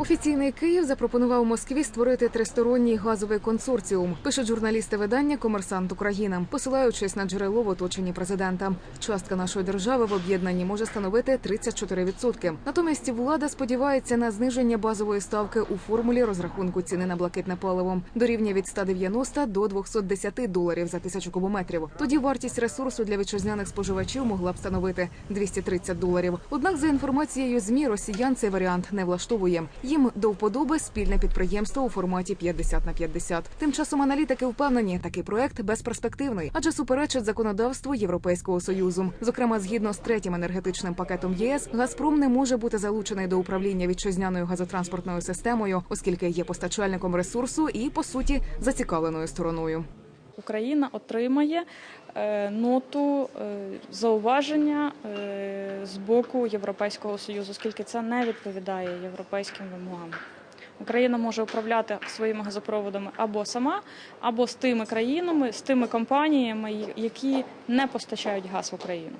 Офіційний Київ запропонував Москві створити тристоронній газовий консорціум. Пишуть журналісти видання Комерсант Україна, посилаючись на джерело в оточенні президента. Частка нашої держави в об'єднанні може становити 34%. Натомість влада сподівається на зниження базової ставки у формулі розрахунку ціни на блакитне паливо до рівня від 190 до 210 доларів за тисячу кубометрів. Тоді вартість ресурсу для вітчизняних споживачів могла б становити 230 доларів. Однак, за інформацією змі, росіян цей варіант не влаштовує. Їм до вподоби спільне підприємство у форматі 50 на 50. Тим часом аналітики впевнені, такий проект безперспективний, адже суперечить законодавству Європейського союзу. Зокрема, згідно з третім енергетичним пакетом ЄС, Газпром не може бути залучений до управління вітчизняною газотранспортною системою, оскільки є постачальником ресурсу і по суті зацікавленою стороною. Україна отримає е, ноту е, зауваження е, з боку Європейського союзу, оскільки це не відповідає європейським вимогам. Україна може управляти своїми газопроводами або сама, або з тими країнами, з тими компаніями, які не постачають газ в Україну.